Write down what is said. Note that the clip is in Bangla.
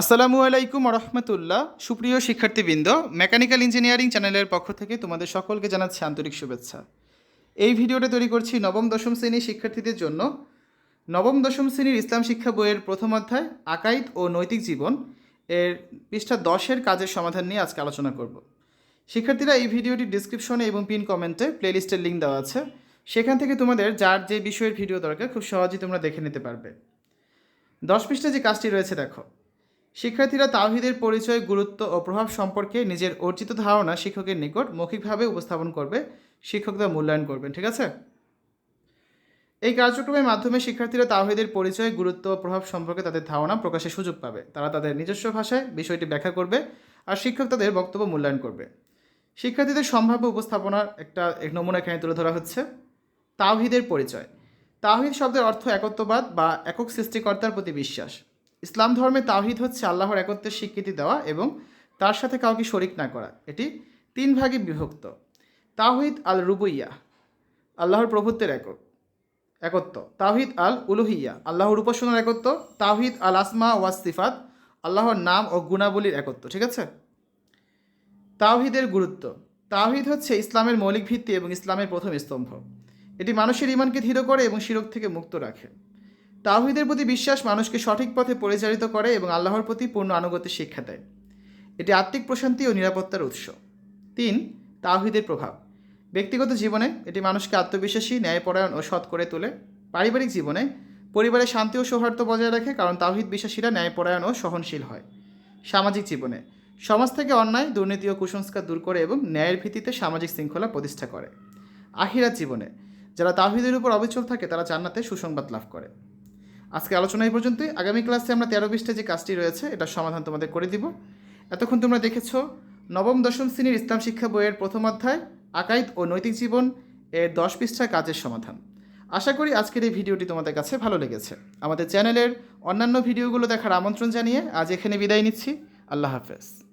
আসসালামু আলাইকুম রহমতুল্লাহ সুপ্রিয় শিক্ষার্থীবৃন্দ, মেকানিক্যাল ইঞ্জিনিয়ারিং চ্যানেলের পক্ষ থেকে তোমাদের সকলকে জানাচ্ছি আন্তরিক শুভেচ্ছা। এই ভিডিওটা তৈরি করছি নবম দশম শ্রেণির শিক্ষার্থীদের জন্য। নবম দশম শ্রেণির ইসলাম শিক্ষা বইয়ের প্রথম অধ্যায়, আকাইদ ও নৈতিক জীবন এর পৃষ্ঠা দশের কাজের সমাধান নিয়ে আজকে আলোচনা করব। শিক্ষার্থীরা এই ভিডিওটি ডিসক্রিপশনে এবং পিন কমেন্টে প্লেলিস্টের লিঙ্ক দেওয়া আছে। সেখান থেকে তোমাদের যার যে বিষয়ের ভিডিও দরকার, খুব সহজেই তোমরা দেখে নিতে পারবে। দশ পৃষ্ঠা যে কাজটি রয়েছে, দেখো। শিক্ষার্থীরা তাওহিদের পরিচয়, গুরুত্ব ও প্রভাব সম্পর্কে নিজের অর্জিত ধারণা শিক্ষকের নিকট মৌখিকভাবে উপস্থাপন করবে শিক্ষক তা মূল্যায়ন করবেন, ঠিক আছে? এই কার্যক্রমের মাধ্যমে শিক্ষার্থীরা তাওহিদের পরিচয়, গুরুত্ব ও প্রভাব সম্পর্কে তাদের ধারণা প্রকাশের সুযোগ পাবে। তারা তাদের নিজস্ব ভাষায় বিষয়টি ব্যাখ্যা করবে আর শিক্ষক তাদের বক্তব্য মূল্যায়ন করবে। শিক্ষার্থীদের সম্ভাব্য উপস্থাপনার একটা এক নমুনা এখানে তুলে ধরা হচ্ছে। তাওহিদের পরিচয়। তাওহিদ শব্দের অর্থ একত্ববাদ বা একক সৃষ্টিকর্তার প্রতি বিশ্বাস। ইসলাম ধর্মে তাওহিদ হচ্ছে আল্লাহর একত্বের স্বীকৃতি দেওয়া এবং তার সাথে কাউকে শরিক না করা। এটি তিন ভাগে বিভক্ত। তাওহিদ আল রুবইয়া আল্লাহর প্রভুত্বের একক, একত্ব। তাওহিদ আল উলুহিয়া আল্লাহর উপাসনার একত্ব। তাওহিদ আল আসমা ওয়াস সিফাত আল্লাহর নাম ও গুণাবলীর একত্ব, ঠিক আছে? তাওহিদের গুরুত্ব। তাওহিদ হচ্ছে ইসলামের মৌলিক ভিত্তি এবং ইসলামের প্রথম স্তম্ভ। এটি মানুষের ইমানকে ধীর করে এবং শিরক থেকে মুক্ত রাখে। তাওহিদের প্রতি বিশ্বাস মানুষকে সঠিক পথে পরিচালিত করে এবং আল্লাহর প্রতি পূর্ণ আনুগত্যের শিক্ষা দেয়। এটি আত্মিক প্রশান্তি ও নিরাপত্তার উৎস। তিন, তাওহিদের প্রভাব। ব্যক্তিগত জীবনে এটি মানুষকে আত্মবিশ্বাসী, ন্যায়পরায়ণ ও সৎ করে তোলে। পারিবারিক জীবনে পরিবারে শান্তি ও সৌহার্দ্য বজায় রাখে কারণ তাওহিদ বিশ্বাসীরা ন্যায়পরায়ণ ও সহনশীল হয়। সামাজিক জীবনে সমাজ থেকে অন্যায়, দুর্নীতি ও কুসংস্কার দূর করে এবং ন্যায়ের ভিত্তিতে সামাজিক শৃঙ্খলা প্রতিষ্ঠা করে। আহিরাত জীবনে যারা তাওহিদের উপর অবিচল থাকে তারা জান্নাতে সুসংবাদ লাভ করে। আজকে আলোচনা এই পর্যন্তই। আগামী ক্লাসে আমরা তেরো বিশটা যে কাজটি রয়েছে, এটার সমাধান তোমাদের করে দিব। এতক্ষণ তোমরা দেখেছ নবম, দশম শ্রেণির ইসলাম শিক্ষা বইয়ের প্রথম অধ্যায়, আকাইদ ও নৈতিক জীবন এর দশ পৃষ্ঠা কাজের সমাধান। আশা করি আজকের এই ভিডিওটি তোমাদের কাছে ভালো লেগেছে। আমাদের চ্যানেলের অন্যান্য ভিডিওগুলো দেখার আমন্ত্রণ জানিয়ে আজ এখানে বিদায় নিচ্ছি। আল্লাহ হাফেজ।